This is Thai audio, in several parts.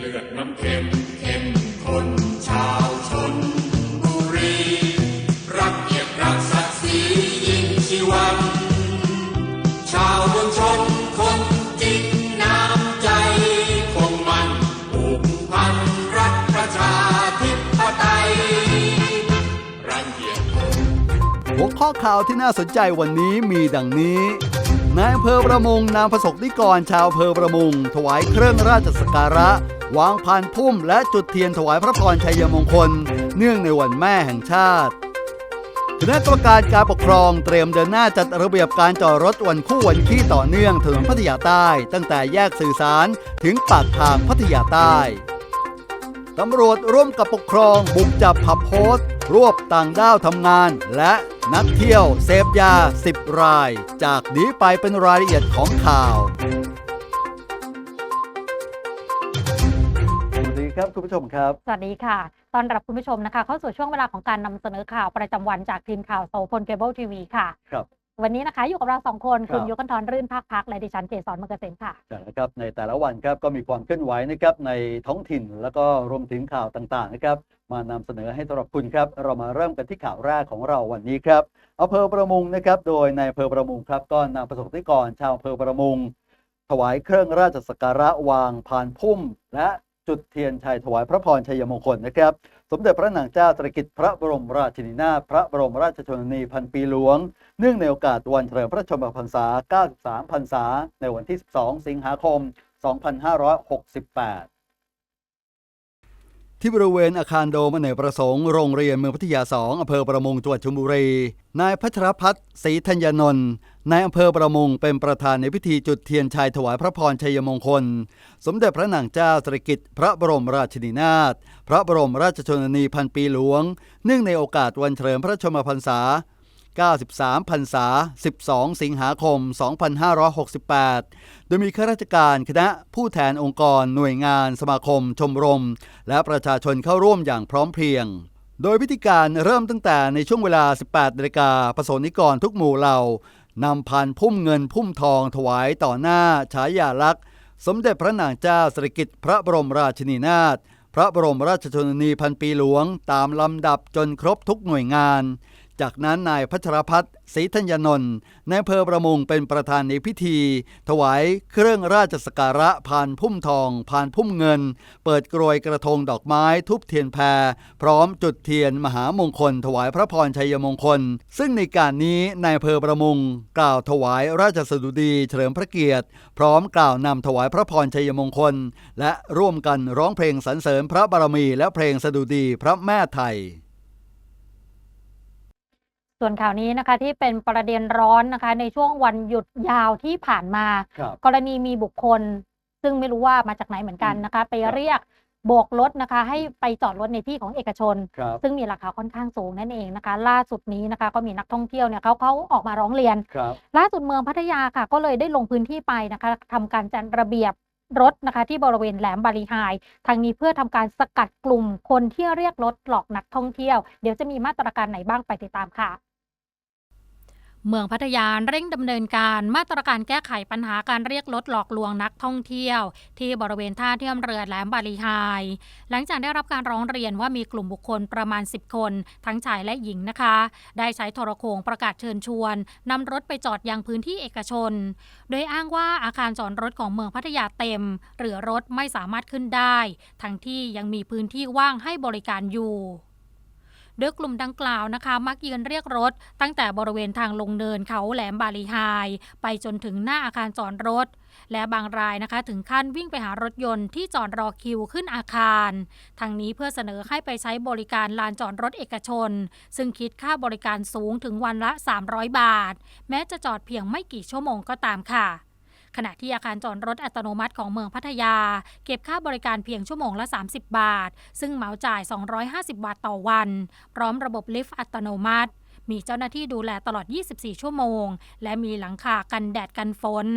เลือดน้ำเค็มเข้มข้นชาวชนบุรีรักเกียรติรักศักดิ์ศรียิ่งชีวันชาวเมืองชนคนจริงน้ำใจคงมันผูกพันรักประชาธิปไตยรังเกียจหัวข้อข่าวที่น่าสนใจวันนี้มีดังนี้นายอำเภอประมงนามประสบนิกรชาวอำเภอประมง ถวายเครื่องราชสักการะ วางพานพุ่มและจุดเทียนถวายพระพรชัยมงคล เนื่องในวันแม่แห่งชาติคณะกรรมการการปกครองเตรียมเดินหน้าจัดระเบียบการจอดรถวันคู่วันขี้ต่อเนื่องถนนพัทยาใต้ ตั้งแต่แยกสื่อสารถึงปากทางพัทยาใต้ตำรวจร่วมกับปกครองบุกจับผับโพสต์รวบต่างด้าวทำงาน และนักเที่ยวเสพยา 10 ราย จากนี้ไปเป็นรายละเอียดของข่าว ครับคุณผู้ชมครับ สวัสดีค่ะตอนรับคุณผู้ชมนะคะ เข้าสู่ช่วงเวลาของการนำเสนอข่าวประจำวันจากทีมข่าวโซพลเคเบิลทีวีค่ะครับวันนี้นะคะอยู่กับเราสองคนครับคุณยุกันทรรื่นภาคพักและดิฉันเกษรมกเกษมค่ะนะครับในแต่ละวันครับก็มีความเคลื่อนไหวนะครับในท้องถิ่นแล้วก็รวมถึงข่าวต่างๆนะครับมานำเสนอให้สำหรับคุณครับ เรามาเริ่มกันที่ข่าวแรกของเราวันนี้ครับอำเภอประมงนะครับโดยในอำเภอประมงครับก็นำประสบนิกรชาวอำเภอประมงถวายเครื่องราชสักการะวางพานพุ่ม และ จุดเทียนชัยถวายพระพรชัยมงคลนะครับ สมเด็จพระนางเจ้าตรกิตพระบรมราชินีนาถพระบรมราชชนนีพันปีหลวง เนื่องในโอกาสวันเฉลิมพระชนมพรรษา 93 พรรษา ในวันที่ 12 สิงหาคม 2568 ที่บริเวณอาคารโดมอเนกประสงค์โรงเรียนเมืองพัทยา 2 อำเภอประมงจังหวัดชลบุรี นายพัชรพัฒน์ศรีธัญญนนท์นายอำเภอประมงเป็นประธานในพิธีจุดเทียนชัยถวายพระพรชัยมงคล สมเด็จพระนางเจ้าสิริกิติ์พระบรมราชินีนาถพระบรมราชชนนีพันปีหลวง เนื่องในโอกาสวันเฉลิมพระชนมพรรษา 93พรรษา 12 สิงหาคม 2568 โดยมีข้าราชการคณะผู้แทนองค์กรหน่วยงานสมาคม ชมรม และประชาชนเข้าร่วมอย่างพร้อมเพรียง โดยพิธีการเริ่มตั้งแต่ในช่วงเวลา 18นาฬิกาประสนิกรทุกหมู่เหล่านำพานพุ่มเงินพุ่มทองถวายต่อหน้าฉายาลักษณ์ สมเด็จพระนางเจ้าสิริกิติ์พระบรมราชินีนาถพระบรมราชชนนีพันปีหลวง ตามลำดับจนครบทุกหน่วยงาน จากนั้นนายพัชรพัฒน์ศรีธัญญนนท์ในเภอประมงเป็นประธานในพิธี ถวายเครื่องราชสการะพานพุ่มทองพานพุ่มเงิน เปิดกรวยกระทงดอกไม้ทุบเทียนแพร พร้อมจุดเทียนมหามงคล ถวายพระพรชัยมงคล ซึ่งในการนี้นายเภอประมงกล่าวถวายราชสดุดีเฉลิมพระเกียรติ พร้อมกล่าวนำถวายพระพรชัยมงคล และร่วมกันร้องเพลงสรรเสริญพระบารมีและเพลงสดุดีพระแม่ไทย ส่วนข่าวนี้นะคะที่เป็นประเด็นร้อนนะคะ ในช่วงวันหยุดยาวที่ผ่านมา ครับ กรณีมีบุคคล ซึ่งไม่รู้ว่ามาจากไหนเหมือนกันนะคะ ไปครับเรียกโบกรถนะคะ ให้ไปจอดรถในที่ของเอกชน ครับ ซึ่งมีราคาค่อนข้างสูงนั่นเองนะคะ ล่าสุดนี้นะคะ ก็มีนักท่องเที่ยวเนี่ยเขาเขาออกมาร้องเรียน ครับ ล่าสุดเมืองพัทยาค่ะ ก็เลยได้ลงพื้นที่ไปนะคะทำการจัดระเบียบรถนะคะ ที่บริเวณแหลมบาลีไฮทางนี้เพื่อทำการสกัดกลุ่มคนที่เรียกรถหลอกนักท่องเที่ยว เดี๋ยวจะมีมาตรการไหนบ้างไปติดตามค่ะ เมืองพัทยาเร่งดำเนินการมาตรการแก้ไขปัญหาการเรียกรถหลอกลวงนักท่องเที่ยว ที่บริเวณท่าเทียมเรือแหลมบาลีไฮหลังจากได้รับการร้องเรียนว่ามีกลุ่มบุคคลประมาณ 10 คน ทั้งชายและหญิงนะคะ ได้ใช้โทรโขงประกาศเชิญชวนนำรถไปจอดยังพื้นที่เอกชน โดยอ้างว่าอาคารจอดรถของเมืองพัทยาเต็ม หรือรถไม่สามารถขึ้นได้ ทั้งที่ยังมีพื้นที่ว่างให้บริการอยู่ โดยกลุ่มดังกล่าวนะคะ มักยืนเรียกรถ ตั้งแต่บริเวณทางลงเนินเขาแหลมบาลีไฮไปจนถึงหน้าอาคารจอดรถ และบางรายนะคะ ถึงขั้นวิ่งไปหารถยนต์ที่จอดรอคิวขึ้นอาคาร ทางนี้เพื่อเสนอให้ไปใช้บริการลานจอดรถเอกชน ซึ่งคิดค่าบริการสูงถึงวันละ 300 บาท แม้จะจอดเพียงไม่กี่ชั่วโมงก็ตามค่ะ ขณะที่อาคารจอดรถอัตโนมัติของเมืองพัทยา เก็บค่าบริการเพียงชั่วโมงละ 30 บาท ซึ่งเหมาจ่าย 250 บาทต่อวัน พร้อมระบบลิฟต์อัตโนมัติ มีเจ้าหน้าที่ดูแลตลอด 24 ชั่วโมง และมีหลังคากันแดดกันฝน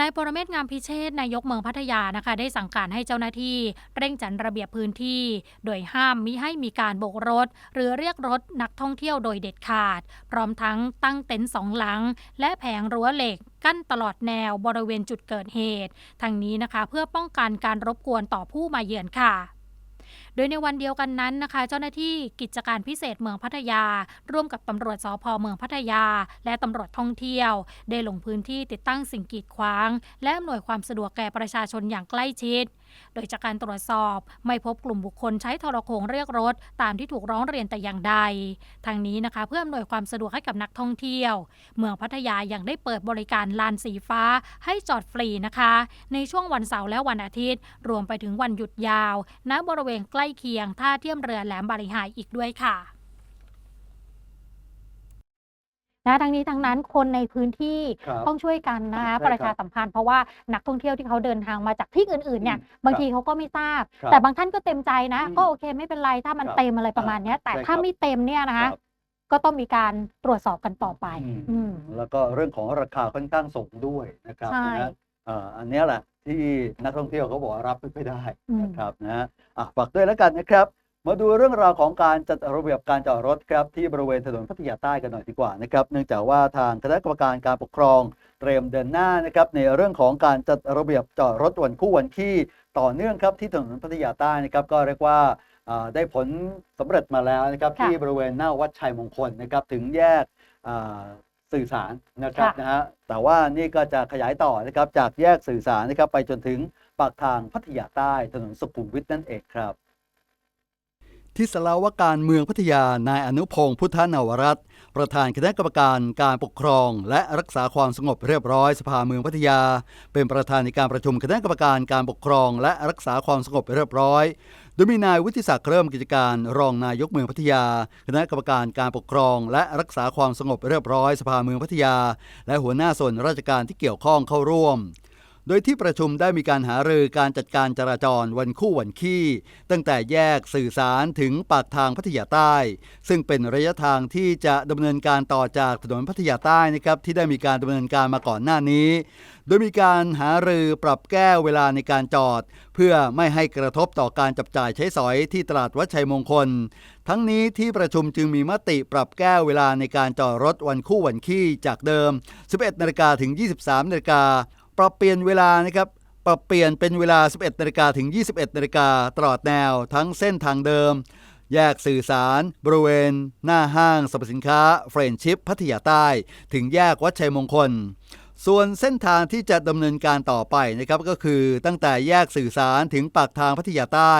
นายปรเมศงามพิเชษนายกเมืองพัทยานะคะ ได้สั่งการให้เจ้าหน้าที่ เร่งจัดระเบียบพื้นที่ โดยห้ามมิให้มีการโบกรถ หรือเรียกรถนักท่องเที่ยวโดยเด็ดขาด พร้อมทั้งตั้งเต็นท์สองหลัง และแผงรั้วเหล็กกั้นตลอดแนวบริเวณจุดเกิดเหตุทางนี้นะคะ เพื่อป้องกันการรบกวนต่อผู้มาเยือนค่ะ โดยในวันเดียวกันนั้นนะคะ เจ้าหน้าที่กิจการพิเศษเมืองพัทยา ร่วมกับตำรวจสพเมืองพัทยา และตำรวจท่องเที่ยว ได้ลงพื้นที่ติดตั้งสิ่งกีดขวาง และอำนวยความสะดวกแก่ประชาชนอย่างใกล้ชิด โดยจากการตรวจสอบไม่พบกลุ่มบุคคลใช้ทรโขงเรียกรถ ตามที่ถูกร้องเรียนแต่อย่างใด ทางนี้นะคะเพื่ออำนวยความสะดวกให้กับนักท่องเที่ยว เมืองพัทยายังได้เปิดบริการลานสีฟ้าให้จอดฟรีนะคะ ในช่วงวันเสาร์และวันอาทิตย์ รวมไปถึงวันหยุดยาว ณบริเวณใกล้เคียงท่าเทียมเรือแหลมบาริหายอีกด้วยค่ะ นะทั้งนี้ทั้งนั้นคนในพื้นที่ครับต้องช่วยกันนะคะใช่ครับประชาสัมพันธ์เพราะว่านักท่องเที่ยวที่เขาเดินทางมาจากที่อื่นๆเนี่ยอืมบางทีเขาก็ไม่ทราบ ครับแต่บางท่านก็เต็มใจนะ อืมก็โอเคไม่เป็นไรถ้ามันครับเต็มอะไรประมาณเนี้ย แต่ใช่ถ้าครับไม่เต็มเนี่ยนะครัคะบก็ต้องมีการตรวจสอบกันต่อไปอืมอืม แล้วก็เรื่องของราคาค่อนข้างสูงด้วยนะครับใช่นะฮะเอ่ออันเนี้ยแหละที่นักท่องเที่ยวเขาบอกว่ารับไม่ได้อืมนะครับนะฮะอะฝากด้วยแล้วกันนะครับ มาดูเรื่องราวของการจัดระเบียบการจอดรถครับที่บริเวณถนนพัทยาใต้กันหน่อยดีกว่านะครับเนื่องจากว่าทางคณะกรรมการการปกครองเตรียมเดินหน้านะครับในเรื่องของการจัดระเบียบจอดรถวันคู่วันขี้ต่อเนื่องครับที่ถนนพัทยาใต้นะครับก็เรียกว่าอ่าได้ผลสำเร็จมาแล้วนะครับค่ะที่บริเวณหน้าวัดชัยมงคลนะครับถึงแยกอ่าสื่อสารนะครับค่ะนะฮะแต่ว่านี่ก็จะขยายต่อนะครับจากแยกสื่อสารนะครับไปจนถึงปากทางพัทยาใต้ถนนสุขุมวิทนั่นเองครับ ที่สลาวการเมืองพัทยานายอนุพงศ์พุทธนวรัตน์ประธานคณะกรรมการการปกครอง และรักษาความสงบเรียบร้อยสภาเมืองพัทยา เป็นประธานในการประชุมคณะกรรมการการปกครอง และรักษาความสงบเรียบร้อย โดยมีนายวุฒิศักดิ์เริ่มกิจการรองนายกเมืองพัทยา คณะกรรมการการปกครอง และรักษาความสงบเรียบร้อยสภาเมืองพัทยา และหัวหน้าส่วนราชการที่เกี่ยวข้องเข้าร่วม โดยที่ประชุมได้มีการหารือการจัดการจราจรวันคู่วันขี้ ตั้งแต่แยกสื่อสารถึงปากทางพัทยาใต้ ซึ่งเป็นระยะทางที่จะดำเนินการต่อจากถนนพัทยาใต้นะครับที่ได้มีการดำเนินการมาก่อนหน้านี้ โดยมีการหารือปรับแก้เวลาในการจอด เพื่อไม่ให้กระทบต่อการจับจ่ายใช้สอยที่ตลาดวัดชัยมงคล ทั้งนี้ที่ประชุมจึงมีมติปรับแก้เวลาในการจอดรถวันคู่วันขี้จากเดิม 11นาฬิกาถึง 23นาฬิกา ปรับเปลี่ยนเวลานะครับปรับเปลี่ยนเป็นเวลา 11นาฬิกาถึง 21นาฬิกาตลอดแนวทั้งเส้นทางเดิม แยกสื่อสาร บริเวณ หน้าห้างสรรพสินค้าเฟรนชิพพัทยาใต้ ถึงแยกวัดชัยมงคล ส่วนเส้นทางที่จะดำเนินการต่อไปนะครับก็คือตั้งแต่แยกสื่อสารถึงปากทางพัทยาใต้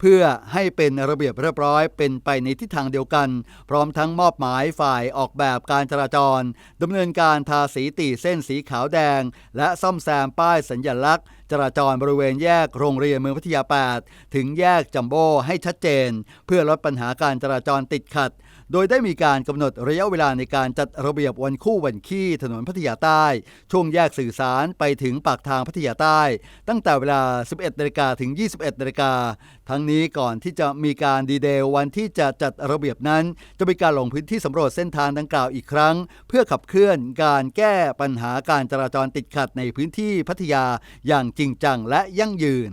เพื่อให้เป็นระเบียบเรียบร้อยเป็นไปในทิศทางเดียวกัน พร้อมทั้งมอบหมายฝ่ายออกแบบการจราจรดำเนินการทาสีตีเส้นสีขาวแดง และซ่อมแซมป้ายสัญญลักษณ์ จราจรบริเวณแยกโรงเรียนเมืองพัทยา 8 ถึงแยกจัมโบ้ให้ชัดเจน เพื่อลดปัญหาการจราจรติดขัด โดยได้มีการกำหนดระยะเวลาในการจัดระเบียบวันคู่วันขี้ถนนพัทยาใต้ ช่วงแยกสื่อสารไปถึงปากทางพัทยาใต้ ตั้งแต่เวลา 11นาฬิกาถึง 21นาฬิกาทั้งนี้ก่อนที่จะมีการดีเดย์วันที่จะจัดระเบียบนั้น จะมีการลงพื้นที่สำรวจเส้นทางดังกล่าวอีกครั้ง เพื่อขับเคลื่อนการแก้ปัญหาการจราจรติดขัดในพื้นที่พัทยาอย่างจริงจังและยั่งยืน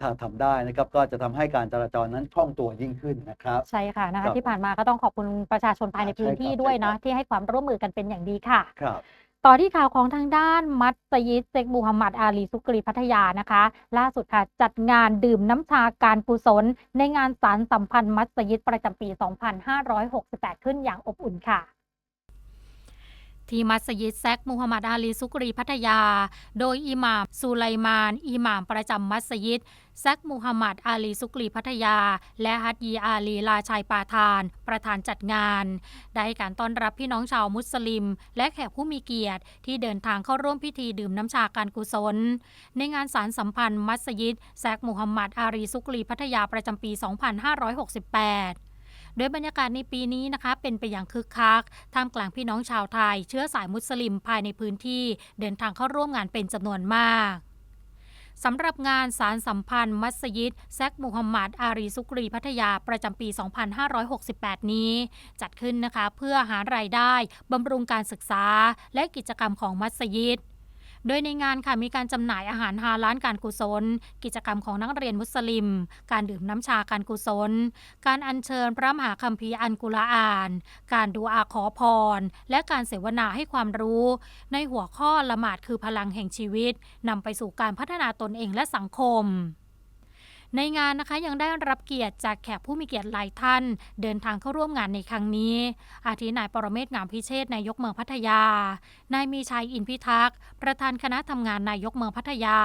ถ้าทำได้นะครับก็จะทำให้การจราจรนั้นคล่องตัวยิ่งขึ้นนะครับ ใช่ค่ะนะครัคะบที่ผ่านมาก็ต้องขอบคุณประชาชนภายในใช่พื้นที่ครับด้วยใช่ครันะบที่ให้ความร่วมมือกันเป็นอย่างดีค่ะครับต่อที่ข่าวของทางด้านมัสยิดเซกมูฮัมหมัดอาลีซุกรีพัทยานะคะ ล่าสุดค่ะ จัดงานดื่มน้ำชาการกุศล ในงานสารสัมพันธ์มัสยิดประจำปี 2568 ขึ้นอย่างอบอุ่นค่ะ ที่มัสยิดแซกมูฮัมหมัดอาลีซุกรีพัทยา โดยอิหม่ามซูไลมาน อิหม่ามประจำมัสยิดแซกมูฮัมหมัดอาลีซุกรีพัทยา และฮัดยีอาลีลาชัยปาทาน ประธานจัดงาน ได้ให้การต้อนรับพี่น้องชาวมุสลิม และแขกผู้มีเกียรติ ที่เดินทางเข้าร่วมพิธีดื่มน้ำชาการกุศล ในงานสารสัมพันธ์มัสยิดแซกมูฮัมหมัดอารีซุกรีพัทยาประจำปี 2568 โดยบรรยากาศในปีนี้นะคะเป็นไปอย่างคึกคักท่ามกลางพี่น้องชาวไทย เชื้อสายมุสลิมภายในพื้นที่เดินทางเข้าร่วมงานเป็นจำนวนมากสำหรับงานสารสัมพันธ์มัสยิดแซกมูฮัมหมัดอารีซุกรีพัทยาประจำปี 2568 นี้ จัดขึ้นนะคะเพื่อหารายได้บำรุงการศึกษาและกิจกรรมของมัสยิด โดยในงานค่ะมีการจำหน่ายอาหารฮาล้านการกุศล กิจกรรมของนักเรียนมุสลิม การดื่มน้ำชาการกุศล การอัญเชิญพระมหาคัมภีร์อันกุรอาน การดูอาขอพร และการเสวนาให้ความรู้ ในหัวข้อละหมาดคือพลังแห่งชีวิตนำไปสู่การพัฒนาตนเองและสังคม ในงานนะคะยังได้รับเกียรติจากแขกผู้มีเกียรติหลายท่าน เดินทางเข้าร่วมงานในครั้งนี้ อาทินายปรเมศงามพิเชษนายกเมืองพัทยา นายมีชัยอินพิทักษ์ ประธานคณะทำงานนายกเมืองพัทยา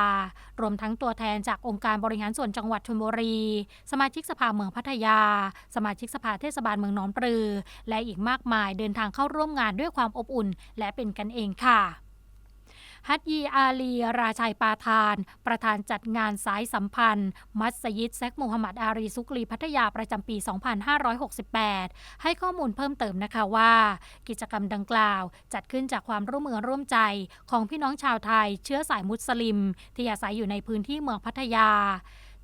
รวมทั้งตัวแทนจากองค์การบริหารส่วนจังหวัดชลบุรี สมาชิกสภาเมืองพัทยา สมาชิกสภาเทศบาลเมืองหนองปลือ และอีกมากมายเดินทางเข้าร่วมงานด้วยความอบอุ่น และเป็นกันเองค่ะ ฮัตยีอาลี ราชัยปาทาน ประธานจัดงานสายสัมพันธ์ มัสยิดแซกมูฮัมหมัดอารีซุกรีพัทยาประจำปี 2568 ให้ข้อมูลเพิ่มเติมนะคะว่า กิจกรรมดังกล่าวจัดขึ้นจากความร่วมมือร่วมใจของพี่น้องชาวไทย เชื้อสายมุสลิม ที่อาศัยอยู่ในพื้นที่เมืองพัทยา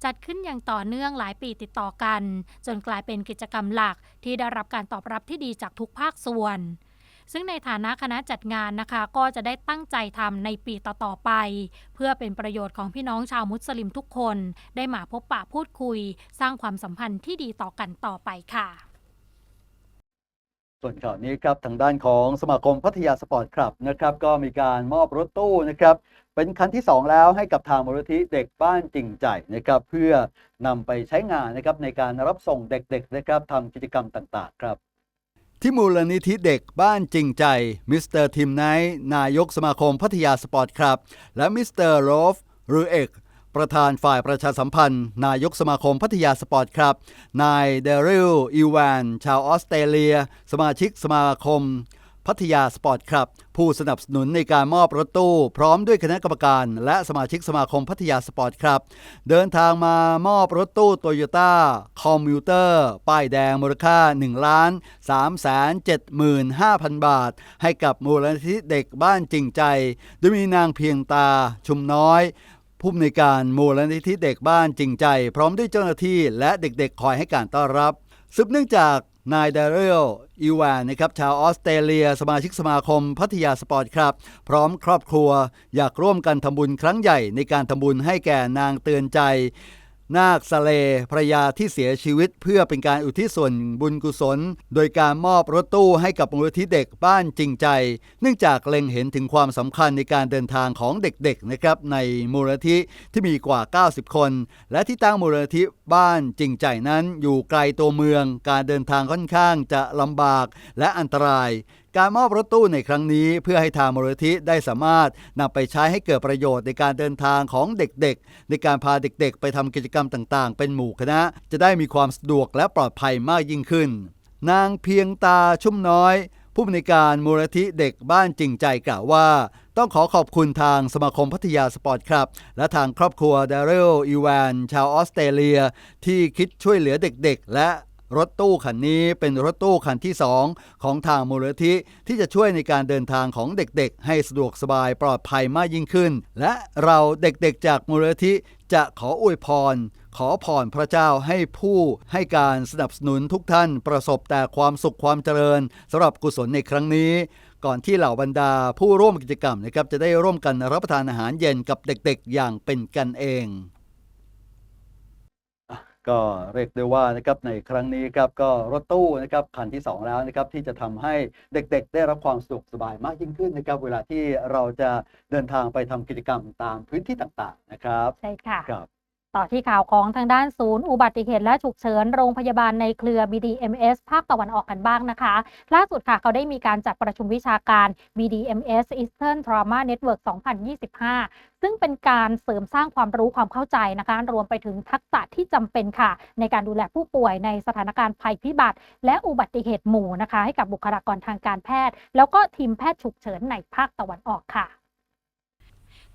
จัดขึ้นอย่างต่อเนื่องหลายปีติดต่อกัน จนกลายเป็นกิจกรรมหลักที่ได้รับการตอบรับที่ดีจากทุกภาคส่วน ซึ่งในฐานะคณะจัดงานนะคะ ก็จะได้ตั้งใจทำในปีต่อๆไป เพื่อเป็นประโยชน์ของพี่น้องชาวมุสลิมทุกคน ได้มาพบปะพูดคุย สร้างความสัมพันธ์ที่ดีต่อกันต่อไปค่ะ ส่วนข่าวนี้ครับทางด้านของสมาคมพัทยาสปอร์ตคลับนะครับก็มีการมอบรถตู้นะครับเป็นคันที่ 2 แล้วให้กับทางมูลนิธิเด็กบ้านจริงใจนะครับเพื่อนำไปใช้งานนะครับในการรับส่งเด็กๆนะครับทำกิจกรรมต่างๆครับ ที่มูลนิธิเด็กบ้านจริงใจ มิสเตอร์ทิมไนท์นายกสมาคมพัทยาสปอร์ตครับ และมิสเตอร์โรฟรูเอกประธานฝ่ายประชาสัมพันธ์ นายกสมาคมพัทยาสปอร์ตครับ นายเดริลอีวาน ชาวออสเตรเลีย สมาชิกสมาคม พัทยาสปอร์ตครับ ผู้สนับสนุนในการมอบรถตู้ พร้อมด้วยคณะกรรมการ และสมาชิกสมาคมพัทยาสปอร์ตครับ เดินทางมามอบรถตู้โตโยต้าคอมมิวเตอร์ ป้ายแดงมูลค่า1ล้าน3แสน75,000 บาท ให้กับมูลนิธิเด็กบ้านจริงใจ โดยมีนางเพียงตาชุมน้อยผู้อำนวยการมูลนิธิเด็กบ้านจริงใจ พร้อมด้วยเจ้าหน้าที่และเด็กๆ คอยให้การต้อนรับสืบเนื่องจาก นายเดเรลอีวานนะครับชาวออสเตรเลีย สมาชิกสมาคมพัทยาสปอร์ตครับ พร้อมครอบครัวอยากร่วมกันทำบุญครั้งใหญ่ในการทำบุญให้แก่นางเตือนใจ นาคสเลภรรยาที่เสียชีวิตเพื่อเป็นการอุทิศส่วนบุญกุศล โดยการมอบรถตู้ให้กับมูลนิธิเด็กบ้านจริงใจ เนื่องจากเล็งเห็นถึงความสำคัญในการเดินทางของเด็กๆนะครับในมูลนิธิที่มีกว่า 90 คน และที่ตั้งมูลนิธิบ้านจริงใจนั้น อยู่ไกลตัวเมือง การเดินทางค่อนข้างจะลำบากและอันตราย การมอบรถตู้ในครั้งนี้เพื่อให้ทางมูลนิธิได้สามารถนำไปใช้ให้เกิดประโยชน์ในการเดินทางของเด็กๆ ในการพาเด็กๆ ไปทำกิจกรรมต่างๆ เป็นหมู่คณะ จะได้มีความสะดวกและปลอดภัยมากยิ่งขึ้น นางเพียงตาชุ่มน้อย ผู้อำนวยการมูลนิธิเด็กบ้านจริงใจกล่าวว่า ต้องขอขอบคุณทางสมาคมพัทยาสปอร์ตครับ และทางครอบครัวดาริลอีวานชาวออสเตรเลีย ที่คิดช่วยเหลือเด็กๆ และ รถตู้คันนี้เป็นรถตู้คันที่ 2 ของทางมูลนิธิที่จะช่วยในการเดินทางของเด็กๆ ให้สะดวกสบายปลอดภัยมากยิ่งขึ้น และเราเด็กๆ จากมูลนิธิจะขออวยพร ขอพรพระเจ้าให้ผู้ให้การสนับสนุนทุกท่านประสบแต่ความสุขความเจริญสำหรับกุศลในครั้งนี้ ก่อนที่เหล่าบรรดาผู้ร่วมกิจกรรมนะครับจะได้ร่วมกันรับประทานอาหารเย็นกับเด็กๆ อย่างเป็นกันเอง ก็เรียกได้ว่านะครับในครั้งนี้ครับก็รถตู้นะครับคันที่ 2 แล้วนะครับที่จะทำให้เด็กๆ ได้รับความสะดวกสบายมากยิ่งขึ้นนะครับเวลาที่เราจะเดินทางไปทำกิจกรรมตามพื้นที่ต่างๆนะครับ ใช่ค่ะครับ ต่อที่ข่าวของทางด้านศูนย์อุบัติเหตุและฉุกเฉินโรงพยาบาลในเครือ BDMS ภาคตะวันออกกันบ้างนะคะ ล่าสุดค่ะเขาได้มีการจัดประชุมวิชาการ BDMS Eastern Trauma Network 2025 ซึ่งเป็นการเสริมสร้างความรู้ความเข้าใจนะคะ รวมไปถึงทักษะที่จำเป็นค่ะ ในการดูแลผู้ป่วยในสถานการณ์ภัยพิบัติ และอุบัติเหตุหมู่นะคะ ให้กับบุคลากรทางการแพทย์ แล้วก็ทีมแพทย์ฉุกเฉินในภาคตะวันออกค่ะ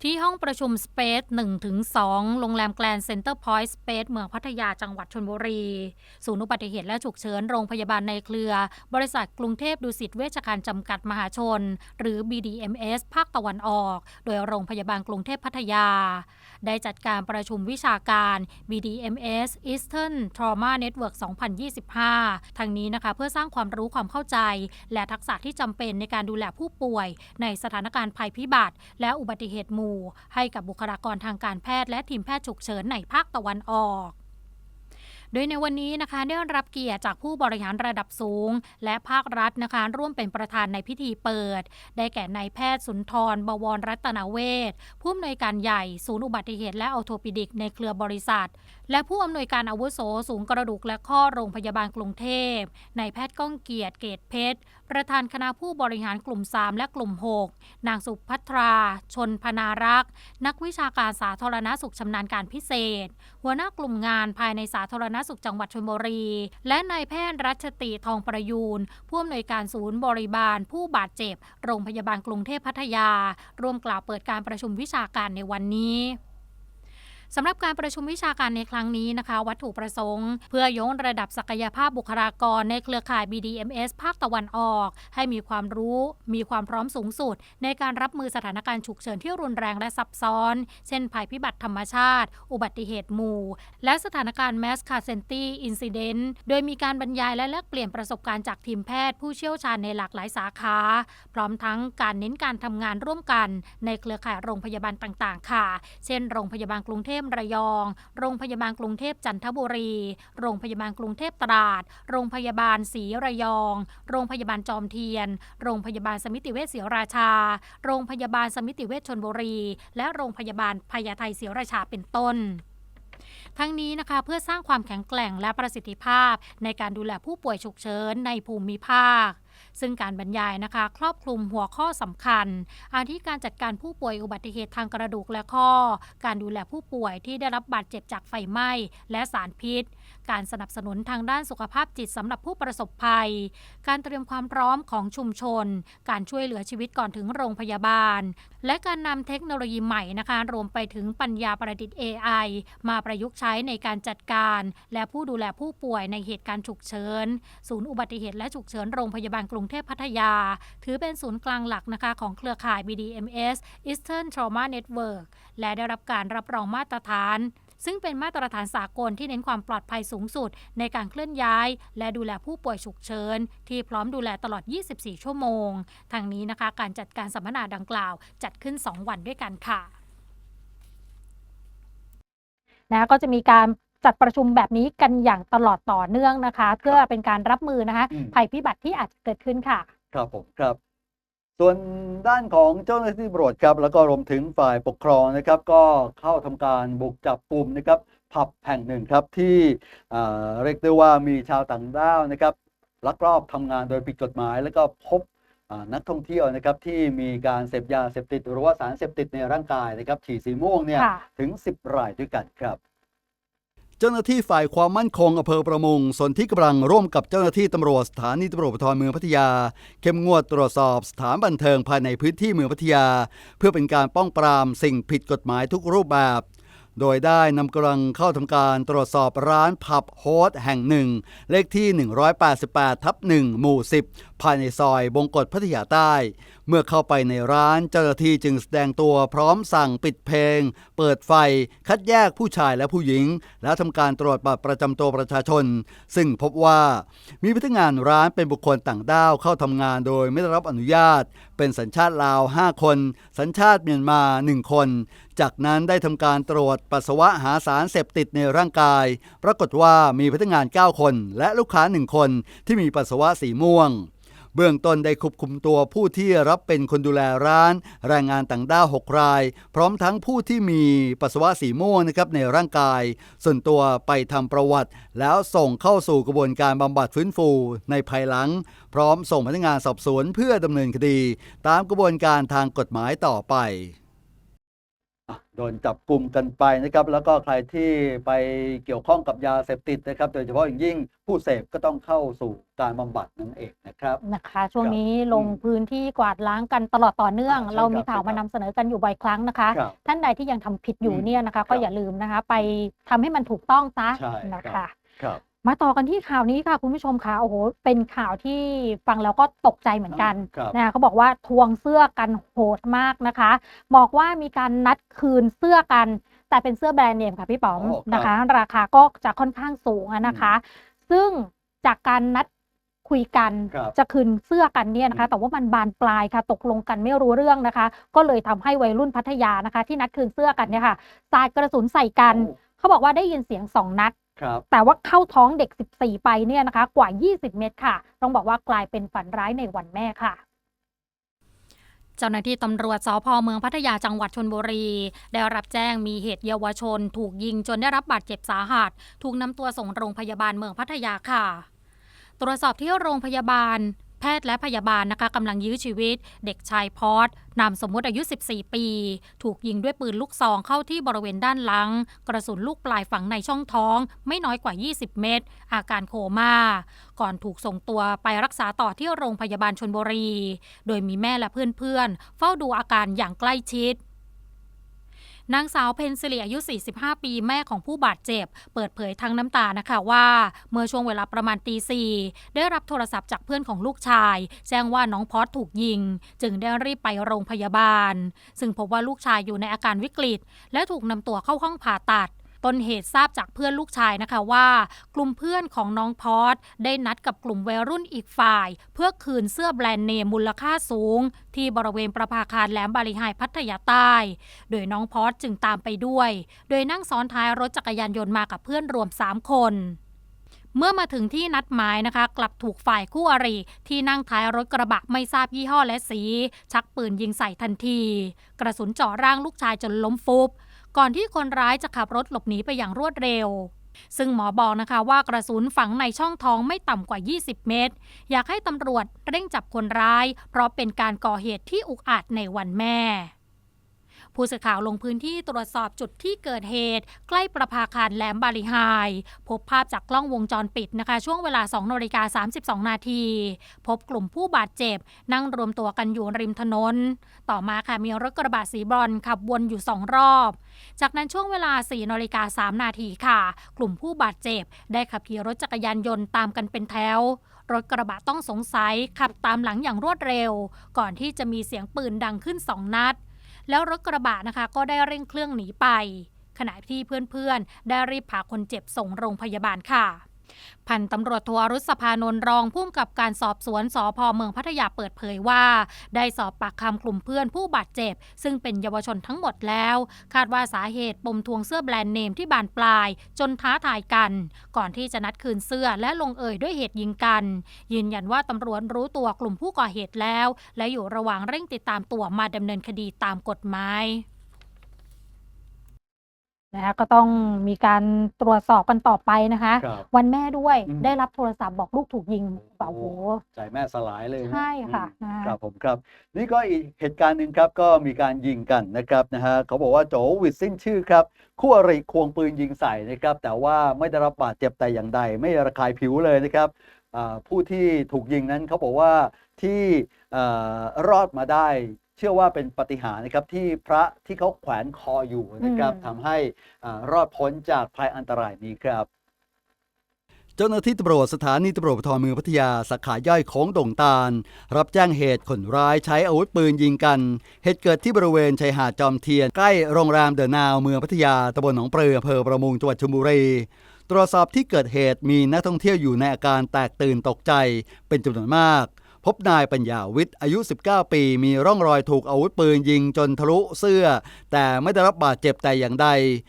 ที่ห้องประชุม Space 1-2 โรงแรมแกลนเซ็นเตอร์พอยต์สเปซเมืองพัทยาจังหวัดชนบุรี ศูนย์อุบัติเหตุและฉุกเฉินโรงพยาบาลในเครือ บริษัทกรุงเทพดุสิตเวชการจำกัดมหาชน หรือ BDMS ภาคตะวันออก โดยโรงพยาบาลกรุงเทพพัทยา ได้จัดการประชุมวิชาการ BDMS Eastern Trauma Network 2025 ทางนี้นะคะเพื่อสร้างความรู้ความเข้าใจ และทักษะที่จำเป็นในการดูแลผู้ป่วย ในสถานการณ์ภัยพิบัติ และอุบัติเหตุหมู่ ให้กับบุคลากรทางการแพทย์และทีมแพทย์ฉุกเฉินในภาคตะวันออก โดยในวันนี้นะคะได้รับเกียรติจากผู้บริหารระดับสูง และภาครัฐนะคะร่วมเป็นประธานในพิธีเปิด ได้แก่นายแพทย์สุนทร บวรรัตนเวชผู้อำนวยการใหญ่ ศูนย์อุบัติเหตุและออโทปิดิกในเครือบริษัท และผู้อำนวยการอาวุโสสูงกระดูกและข้อโรงพยาบาลกรุงเทพนายแพทย์ก้องเกียรติเกตเพชร ประธานคณะผู้บริหารกลุ่ม 3 และกลุ่ม 6 นางสุพัทรา ชนพนารักษ์ นักวิชาการสาธารณสุขชำนาญการพิเศษ หัวหน้ากลุ่มงานภายในสาธารณสุขจังหวัดชลบุรี และนายแพทย์รัชติทองประยูนผู้อำนวยการศูนย์บริบาล ผู้บาดเจ็บ โรงพยาบาลกรุงเทพพัทยา ร่วมกล่าวเปิดการประชุมวิชาการในวันนี้ สำหรับการประชุมวิชาการในครั้งนี้นะคะ วัตถุประสงค์ เพื่อยกระดับศักยภาพบุคลากรในเครือข่าย BDMS ภาคตะวันออก ให้มีความรู้ มีความพร้อมสูงสุด ในการรับมือสถานการณ์ฉุกเฉินที่รุนแรงและซับซ้อน เช่น ภัยพิบัติธรรมชาติ อุบัติเหตุหมู่ และสถานการณ์ Mass c a s e n t y Incident โดยมีการบรรยายและแลกเปลี่ยนประสบการณ์จากทีมแพทย์ ผู้เชี่ยวชาญในหลากหลายสาขา พร้อมทั้งการเน้นการทำงานร่วมกัน ในเครือข่ายโรงพยาบาลต่าง ๆ ค่ะ เช่น โรงพยาบาลกรุงเทพระยอง โรงพยาบาลกรุงเทพจันทบุรี โรงพยาบาลกรุงเทพตราด โรงพยาบาลศรีระยอง โรงพยาบาลจอมเทียน โรงพยาบาลสมิติเวชศรียราชา โรงพยาบาลสมิติเวชชนบุรี และโรงพยาบาลพญาไทศรียราชาเป็นต้นทั้งนี้นะคะเพื่อสร้างความแข็งแกร่งและประสิทธิภาพในการดูแลผู้ป่วยฉุกเฉินในภูมิภาค ซึ่งการบรรยายนะคะ ครอบคลุมหัวข้อสำคัญ อาทิการจัดการผู้ป่วยอุบัติเหตุทางกระดูกและข้อ การดูแลผู้ป่วยที่ได้รับบาดเจ็บจากไฟไหม้และสารพิษ การสนับสนุนทางด้านสุขภาพจิตสำหรับผู้ประสบภัย การเตรียมความพร้อมของชุมชน การช่วยเหลือชีวิตก่อนถึงโรงพยาบาล และการนำเทคโนโลยีใหม่นะคะรวมไปถึงปัญญาประดิษฐ์ AI มาประยุกต์ใช้ในการจัดการ และผู้ดูแลผู้ป่วยในเหตุการณ์ฉุกเฉิน ศูนย์อุบัติเหตุและฉุกเฉินโรงพยาบาลกรุงเทพพัทยา ถือเป็นศูนย์กลางหลักนะคะของเครือข่าย BDMS Eastern Trauma Network และได้รับการรับรองมาตรฐาน ซึ่งเป็นมาตรฐานสากลที่เน้นความปลอดภัยสูงสุด ในการเคลื่อนย้าย และดูแลผู้ป่วยฉุกเฉินที่พร้อมดูแลตลอด 24 ชั่วโมง ทางนี้นะคะการจัดการสัมมนาดังกล่าว จัดขึ้น 2 วันด้วยกันค่ะนะก็จะมีการ จัดประชุมแบบนี้กันอย่างตลอดต่อเนื่องนะคะ เพื่อเป็นการรับมือนะคะอืมภัยพิบัติที่อาจจะเกิดขึ้นค่ะ ครับผมครับ ส่วนด้านของเจ้าหน้าที่ตำรวจครับ แล้วก็รวมถึงฝ่ายปกครองนะครับ ก็เข้าทำการบุกจับกลุ่มนะครับผับแห่งหนึ่งครับที่อ่าเรียกได้ว่ามีชาวต่างด้าวนะครับลักลอบทำงานโดยผิดกฎหมาย แล้วก็พบอ่านักท่องเที่ยวนะครับที่มีการเสพยาเสพติดหรือว่าสารเสพติดในร่างกายนะครับฉี่สีม่วงเนี่ยค่ะถึง 10 รายด้วยกันครับ เจ้าหน้าที่ฝ่ายความมั่นคงอำเภอประมงส่วนที่กำลังร่วมกับเจ้าหน้าที่ตำรวจสถานีตำรวจภูธรเมืองพัทยา เข้มงวดตรวจสอบสถานบันเทิงภายในพื้นที่เมืองพัทยา เพื่อเป็นการป้องปรามสิ่งผิดกฎหมายทุกรูปแบบ โดยได้นำกำลังเข้าทำการตรวจสอบร้านผับโฮสแห่งหนึ่ง เลขที่ 188 ทับ 1 หมู่ 10 ภายในซอยบงกฎพัทยาใต้ เมื่อเข้าไปในร้านเจ้าหน้าที่จึงแสดงตัวพร้อมสั่งปิดเพลง เปิดไฟ คัดแยกผู้ชายและผู้หญิง แล้วทำการตรวจบัตรประจำตัวประชาชน ซึ่งพบว่ามีพนักงานร้านเป็นบุคคลต่างด้าวเข้าทำงานโดยไม่ได้รับอนุญาต เป็นสัญชาติลาว 5 คน สัญชาติเมียนมา 1 คน จากนั้นได้ทำการตรวจปัสสาวะหาสารเสพติดในร่างกาย ปรากฏว่ามีพนักงาน 9 คน และลูกค้า 1 คนที่มีปัสสาวะสีม่วง เบื้องต้นได้ควบคุมตัวผู้ที่รับเป็นคนดูแลร้าน แรงงานต่างด้าว6ราย พร้อมทั้งผู้ที่มีปัสสาวะสีม่วงนะครับในร่างกาย ส่วนตัวไปทำประวัติ แล้วส่งเข้าสู่กระบวนการบำบัดฟื้นฟูในภายหลัง พร้อมส่งพนักงานสอบสวนเพื่อดำเนินคดี ตามกระบวนการทางกฎหมายต่อไป โดนจับกลุ่มกันไปนะครับ แล้วก็ใครที่ไปเกี่ยวข้องกับยาเสพติดนะครับ โดยเฉพาะอย่างยิ่งผู้เสพก็ต้องเข้าสู่การบำบัดนั่นเองนะครับนะคะ ช่วงนี้ลงอืมพื้นที่กวาดล้างกันตลอดต่อเนื่องอ่าใช่เรามีครับข่าวใช่ครัมาบนำเสนอกันอยู่บ่อยครั้งนะคะครับท่านใดที่ยังทำผิดอยู่อืมเนี่ยนะคะครัก็บอย่าลืมนะคะ ไปทำให้มันถูกต้องซะใช่นะครับคะครับ มาต่อกันที่ข่าวนี้ค่ะคุณผู้ชมค่ะโอ้โหเป็นข่าวที่ฟังแล้วก็ตกใจเหมือนกันครับนะคะเขาบอกว่าทวงเสื้อกันโหดมากนะคะ บอกว่ามีการนัดคืนเสื้อกัน แต่เป็นเสื้อแบรนด์เนมค่ะพี่ป๋อมอ๋อครับ นะคะ ราคาก็จะค่อนข้างสูงอะนะคะ ซึ่งจากการนัดคุยกันครับจะคืนเสื้อกันเนี่ยนะคะ แต่ว่ามันบานปลายค่ะตกลงกันไม่รู้เรื่องนะคะ ก็เลยทำให้วัยรุ่นพัทยานะคะ ที่นัดคืนเสื้อกันเนี่ยค่ะสาดกระสุนใส่กัน โอ้ เขาบอกว่าได้ยินเสียงสองนัด ครับแต่ว่าเข้าท้องเด็ก 14 ไปเนี่ยนะคะ กว่า 20 เม็ดค่ะ ต้องบอกว่ากลายเป็นฝันร้ายในวันแม่ค่ะเจ้าหน้าที่ตำรวจสพเมืองพัทยาจังหวัดชนบุรี ได้รับแจ้งมีเหตุเยาวชน ถูกยิงจนได้รับบาดเจ็บสาหัส ถูกนำตัวส่งโรงพยาบาลเมืองพัทยาค่ะ ตรวจสอบที่โรงพยาบาล แพทย์และพยาบาลนะคะกำลังยื้อชีวิต เด็กชายพอดนามสมมุติอายุ 14 ปี ถูกยิงด้วยปืนลูกซองเข้าที่บริเวณด้านหลัง กระสุนลูกปลายฝังในช่องท้อง ไม่น้อยกว่า 20 เม็ดอาการโคม่า ก่อนถูกส่งตัวไปรักษาต่อที่โรงพยาบาลชนบุรี โดยมีแม่และเพื่อนๆเฝ้าดูอาการอย่างใกล้ชิด นางสาวเพนซิลีอายุ 45 ปีแม่ของผู้บาดเจ็บ เปิดเผยทั้งน้ำตานะคะว่า เมื่อช่วงเวลาประมาณตีสี่ได้รับโทรศัพท์จากเพื่อนของลูกชาย แจ้งว่าน้องพอดถูกยิง จึงได้รีบไปโรงพยาบาล ซึ่งพบว่าลูกชายอยู่ในอาการวิกฤต และถูกนำตัวเข้าห้องผ่าตัด ตนเหตุทราบจากเพื่อนลูกชายนะคะว่า กลุ่มเพื่อนของน้องพอดได้นัดกับกลุ่มวัยรุ่นอีกฝ่าย เพื่อคืนเสื้อแบรนด์เนมมูลค่าสูง ที่บริเวณประภาคารแหลมบาลีไฮพัทยาใต้ โดยน้องพอดจึงตามไปด้วย โดยนั่งซ้อนท้ายรถจักรยานยนต์มากับเพื่อนรวม 3 คนเมื่อมาถึงที่นัดหมายนะคะ กลับถูกฝ่ายคู่อริที่นั่งท้ายรถกระบะไม่ทราบยี่ห้อและสี ชักปืนยิงใส่ทันที กระสุนเจาะร่างลูกชายจนล้มฟุบ ก่อนที่คนร้ายจะขับรถหลบหนีไปอย่างรวดเร็ว ซึ่งหมอบอกนะคะว่ากระสุนฝังในช่องท้องไม่ต่ำกว่า 20 เมตร อยากให้ตำรวจเร่งจับคนร้าย เพราะเป็นการก่อเหตุที่อุกอาจในวันแม่ ผู้สื่อข่าวลงพื้นที่ตรวจสอบจุดที่เกิดเหตุ ใกล้ประภาคารแหลมบาลีไฮพบภาพจากกล้องวงจรปิดนะคะ ช่วงเวลา2นาฬิกา32 นาที พบกลุ่มผู้บาดเจ็บ นั่งรวมตัวกันอยู่ริมถนน ต่อมาค่ะมีรถกระบะสีบรอนขับวนอยู่สองรอบ จากนั้นช่วงเวลา4นาฬิกา3นาทีค่ะ กลุ่มผู้บาดเจ็บ ได้ขับขี่รถจักรยานยนต์ตามกันเป็นแถวรถกระบะต้องสงสัยขับตามหลังอย่างรวดเร็ว ก่อนที่จะมีเสียงปืนดังขึ้นสองนัด แล้วรถกระบะนะคะ ก็ได้เร่งเครื่องหนีไป ขณะที่เพื่อนๆ ได้รีบพาคนเจ็บส่งโรงพยาบาลค่ะ พันตำรวจโทวรุษภานนท์รองผู้กำกับการสอบสวนสพเมืองพัทยาเปิดเผยว่า ได้สอบปากคำกลุ่มเพื่อนผู้บาดเจ็บ ซึ่งเป็นเยาวชนทั้งหมดแล้ว คาดว่าสาเหตุปมทวงเสื้อแบรนด์เนมที่บานปลาย จนท้าทายกัน ก่อนที่จะนัดคืนเสื้อและลงเอยด้วยเหตุยิงกัน ยืนยันว่าตำรวจรู้ตัวกลุ่มผู้ก่อเหตุแล้ว และอยู่ระหว่างเร่งติดตามตัวมาดำเนินคดีตามกฎหมาย นะคะก็ต้องมีการตรวจสอบกันต่อไปนะคะ ครับวันแม่ด้วยอืม ได้รับโทรศัพท์บอกลูกถูกยิงแบบโอ้โหใจแม่สลายเลยนะใช่ค่ะอืมนะคะครับผมครับ นี่ก็อีกเหตุการณ์หนึ่งครับก็มีการยิงกันนะครับนะฮะเขาบอกว่าโจวิดสิ้นชื่อครับคู่อริควงปืนยิงใส่นะครับ แต่ว่าไม่ได้รับบาดเจ็บแต่อย่างใด ไม่ระคายผิวเลยนะครับอ่าผู้ที่ถูกยิงนั้นเขาบอกว่าที่เอ่อรอดมาได้ เชื่อว่าเป็นปาฏิหารย์นะครับที่พระที่เขาแขวนคออยู่นะครับอืมทำให้อ่ารอดพ้นจากภัยอันตรายนี้ครับเจ้าหน้าที่ตำรวจสถานีตำรวจภูธรเมืองพัทยาสาขาย่อยโค้งดงตาล รับแจ้งเหตุคนร้ายใช้อาวุธปืนยิงกัน เหตุเกิดที่บริเวณชายหาดจอมเทียน ใกล้โรงแรมเดอะนาวเมืองพัทยาตำบลหนองปลืออำเภอประมงจังหวัดชลบุรีตรวจสอบที่เกิดเหตุมีนักท่องเที่ยวอยู่ในอาการแตกตื่นตกใจเป็นจำนวนมากพ บนายปัญญาวิทย์อายุ 19 ปี มีร่องรอยถูกอาวุธปืนยิงจนทะลุเสื้อ แต่ไม่ได้รับบาดเจ็บแต่อย่างใด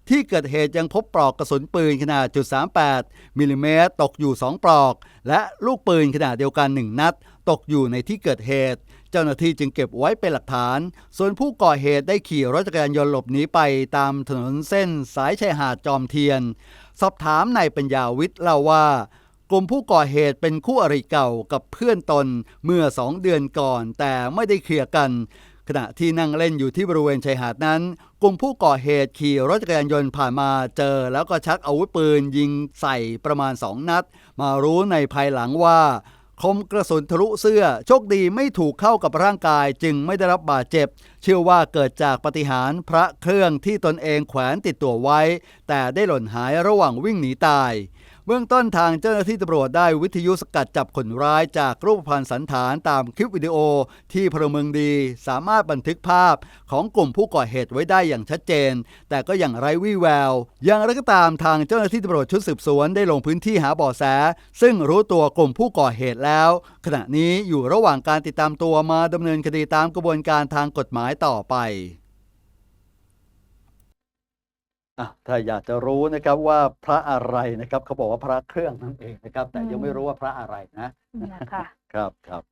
ที่เกิดเหตุยังพบปลอกกระสุนปืนขนาดจุด38มิลลิเมตรตกอยู่ 2 ปลอก และลูกปืนขนาดเดียวกัน 1 นัด ตกอยู่ในที่เกิดเหตุเจ้าหน้าที่จึงเก็บไว้เป็นหลักฐาน ส่วนผู้ก่อเหตุได้ขี่รถจักรยานยนต์หลบหนีไปตามถนนเส้นสายชายหาดจอมเทียน สอบถามนายปัญญาวิทย์เล่าว่า กลุ่มผู้ก่อเหตุเป็นคู่อริเก่ากับเพื่อนตนเมื่อสองเดือนก่อน แต่ไม่ได้เคลียร์กัน ขณะที่นั่งเล่นอยู่ที่บริเวณชายหาดนั้น กลุ่มผู้ก่อเหตุขี่รถจักรยานยนต์ผ่านมาเจอ แล้วก็ชักอาวุธปืนยิงใส่ประมาณสองนัด มารู้ในภายหลังว่าคมกระสุนทะลุเสื้อ โชคดีไม่ถูกเข้ากับร่างกายจึงไม่ได้รับบาดเจ็บ เชื่อว่าเกิดจากปฏิหารพระเครื่องที่ตนเองแขวนติดตัวไว้ แต่ได้หล่นหายระหว่างวิ่งหนีตาย เบื้องต้นทางเจ้าหน้าที่ตำรวจได้วิทยุสกัดจับคนร้ายจากรูปพรรณสันฐานตามคลิปวิดีโอที่พลเมืองดี สามารถบันทึกภาพของกลุ่มผู้ก่อเหตุไว้ได้อย่างชัดเจน แต่ก็อย่างไร้วี่แวว อย่างไรก็ตามทางเจ้าหน้าที่ตำรวจชุดสืบสวนได้ลงพื้นที่หาเบาะแส ซึ่งรู้ตัวกลุ่มผู้ก่อเหตุแล้ว ขณะนี้อยู่ระหว่างการติดตามตัวมาดำเนินคดีตามกระบวนการทางกฎหมายต่อไป อะถ้าอยากจะรู้นะครับว่าพระอะไรนะครับเขาบอกว่าพระเครื่องนั่นเองนะครับ แต่ยังไม่รู้ว่าพระอะไรนะนะคะครับครับ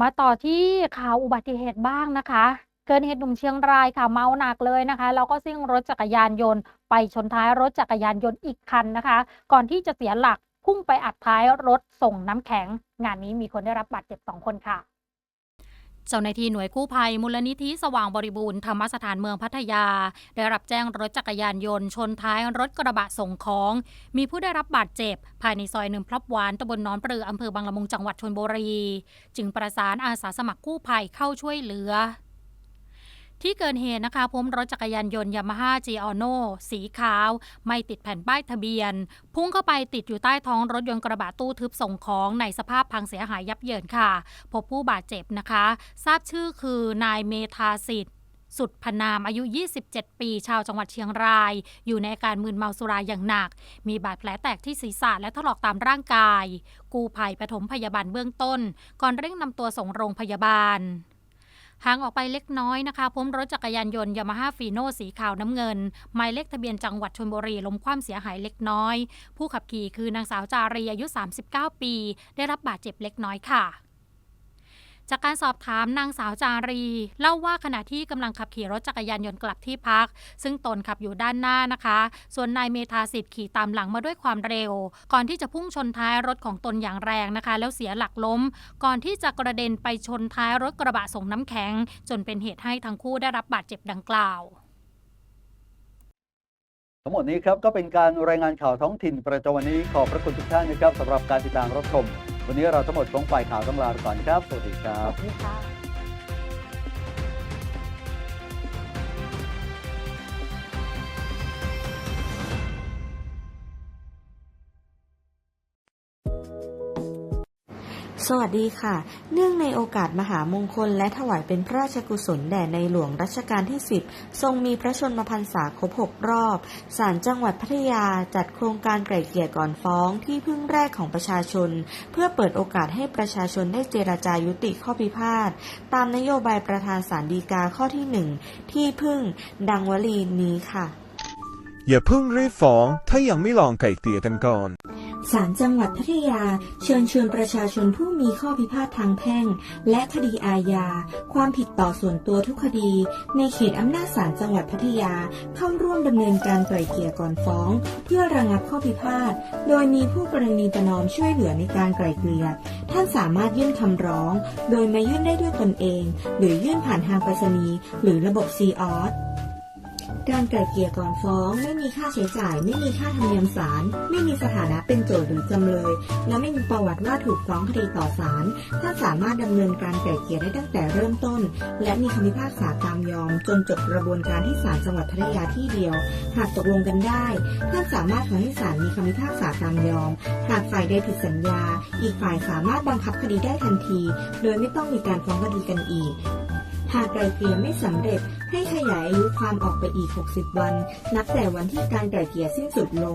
มาต่อที่ข่าวอุบัติเหตุบ้างนะคะ เกิดเหตุหนุ่มเชียงรายค่ะเมาหนักเลยนะคะแล้วก็ซิ่งรถจักรยานยนต์ ไปชนท้ายรถจักรยานยนต์อีกคันนะคะ ก่อนที่จะเสียหลักพุ่งไปอัดท้ายรถส่งน้ำแข็ง งานนี้มีคนได้รับบาดเจ็บสองคนค่ะ เจ้าหน้าที่หน่วยกู้ภัยมูลนิธิสว่างบริบูรณ์ธรรมสถานเมืองพัทยา ได้รับแจ้งรถจักรยานยนต์ชนท้ายรถกระบะส่งของ มีผู้ได้รับบาดเจ็บ ภายในซอยหนึ่งพลับหวานตำบลนนอนปรืออำเภอบางละมุงจังหวัดชนบุรี จึงประสานอาสาสมัครกู้ภัยเข้าช่วยเหลือ ที่เกิดเหตุนะคะพบรถจักรยานยนต์ยามาฮ่าจีออโนสีขาว ไม่ติดแผ่นป้ายทะเบียน พุ่งเข้าไปติดอยู่ใต้ท้องรถยนต์กระบะตู้ทึบส่งของในสภาพพังเสียหายยับเยินค่ะ พบผู้บาดเจ็บนะคะ ทราบชื่อคือนายเมธาสิทธิ์สุดพนามอายุ 27 ปี ชาวจังหวัดเชียงราย อยู่ในอาการมึนเมาสุราอย่างหนัก มีบาดแผลแตกที่ศีรษะและถลอกตามร่างกาย กู้ภัยปฐมพยาบาลเบื้องต้น ก่อนเร่งนำตัวส่งโรงพยาบาล ห่างออกไปเล็กน้อยนะคะพบรถจักรยานยนต์ยามาฮ่าฟีโนสีขาวน้ำเงิน หมายเลขทะเบียนจังหวัดชลบุรีล้มคว่ำเสียหายเล็กน้อย ผู้ขับขี่คือนางสาวจารีอายุ 39 ปี ได้รับบาดเจ็บเล็กน้อยค่ะ จากการสอบถามนางสาวจารี เล่าว่าขณะที่กำลังขับขี่รถจักรยานยนต์กลับที่พัก ซึ่งตนขับอยู่ด้านหน้านะคะ ส่วนนายเมธาสิทธิ์ขี่ตามหลังมาด้วยความเร็ว ก่อนที่จะพุ่งชนท้ายรถของตนอย่างแรงนะคะ แล้วเสียหลักล้ม ก่อนที่จะกระเด็นไปชนท้ายรถกระบะส่งน้ำแข็ง จนเป็นเหตุให้ทั้งคู่ได้รับบาดเจ็บดังกล่าวทั้งหมดนี้ครับก็เป็นการรายงานข่าวท้องถิ่นประจำวันนี้ขอบพระคุณทุกท่านนะครับสำหรับการติดตามรับชม วันนี้เราทั้งหมดของฝ่ายข่าวต้องลาไปก่อนครับ สวัสดีครัสบวัสดีค่ะ สวัสดีค่ะ เนื่องในโอกาสมหามงคล และถวายเป็นพระราชกุศลแด่ในหลวงรัชกาลที่ 10 ทรงมีพระชนมพรรษาครบ 6 รอบศาลจังหวัดพัทยาจัดโครงการไกล่เกลี่ยก่อนฟ้องที่พึ่งแรกของประชาชน เพื่อเปิดโอกาสให้ประชาชนได้เจราจายุติข้อพิพาท ตามนโยบายประธานศาลฎีกาข้อที่ 1 ที่พึ่ง ดังวลีนี้ค่ะ อย่าเพิ่งรีบฟ้อง ถ้ายังไม่ลองไก่เกลี่ยกันก่อน ศาลจังหวัดพัทยาเชิญชวนประชาชนผู้มีข้อพิพาททางแพ่ง และคดีอาญา ความผิดต่อส่วนตัวทุกคดี ในเขตอำนาจศาลจังหวัดพัทยาเข้าร่วมดำเนินการไกล่เกลี่ยก่อนฟ้อง เพื่อระงับข้อพิพาท โดยมีผู้กรณีประนอมช่วยเหลือในการไกล่เกลี่ยท่านสามารถยื่นคำร้อง โดยมายื่นได้ด้วยตนเอง หรือยื่นผ่านทางไปรษณีย์หรือระบบซีออส การไกล่เกลี่ยก่อนฟ้อง ไม่มีค่าใช้จ่าย ไม่มีค่าธรรมเนียมศาลไม่มีสถานะเป็นโจทย์หรือจำเลย และไม่มีประวัติว่าถูกฟ้องคดีต่อศาลท่านสามารถดำเนินการไกล่เกลี่ยได้ตั้งแต่เริ่มต้น และมีคำพิพากษาตามยอม จนจบกระบวนการที่ศาลจังหวัดพัทยาที่เดียว หากตกลงกันได้ท่านสามารถขอให้ศาลมีคำพิพากษาตามยอม หากฝ่ายใดผิดสัญญา อีกฝ่ายสามารถบังคับคดีได้ทันที โดยไม่ต้องมีการฟ้องคดีกันอีก หากไกลเกลี่ยไม่สำเร็จ ให้ขยายอายุความออกไปอีก 60 วัน นับแต่วันที่การไกลเกลี่ยสิ้นสุดลง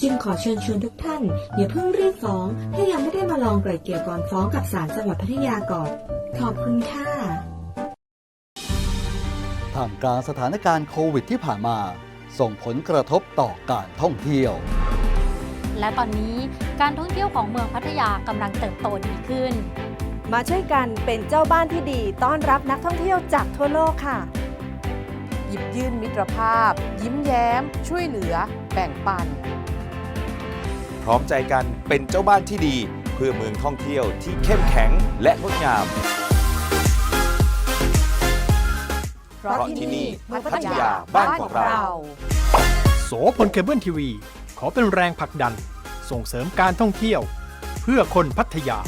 จึงขอเชิญชวนทุกท่าน อย่าเพิ่งรีบฟ้อง ถ้ายังไม่ได้มาลองไกลเกลี่ยก่อนฟ้องกับศาลจังหวัดพัทยาก่อน ขอบคุณค่ะท่ามกลางสถานการณ์โควิดที่ผ่านมา ส่งผลกระทบต่อการท่องเที่ยวและตอนนี้การท่องเที่ยวของเมืองพัทยากำลังเติบโตดีขึ้น มาช่วยกันเป็นเจ้าบ้านที่ดีต้อนรับนักท่องเที่ยวจากทั่วโลกค่ะ หยิบยื่นมิตรภาพ ยิ้มแย้ม ช่วยเหลือ แบ่งปัน พร้อมใจกันเป็นเจ้าบ้านที่ดี เพื่อเมืองท่องเที่ยวที่เข้มแข็งและงดงาม เพราะที่นี่พัทยาบ้านของเรา โสพลเคเบิลทีวี ขอเป็นแรงผลักดัน ส่งเสริมการท่องเที่ยว เพื่อคนพัทยา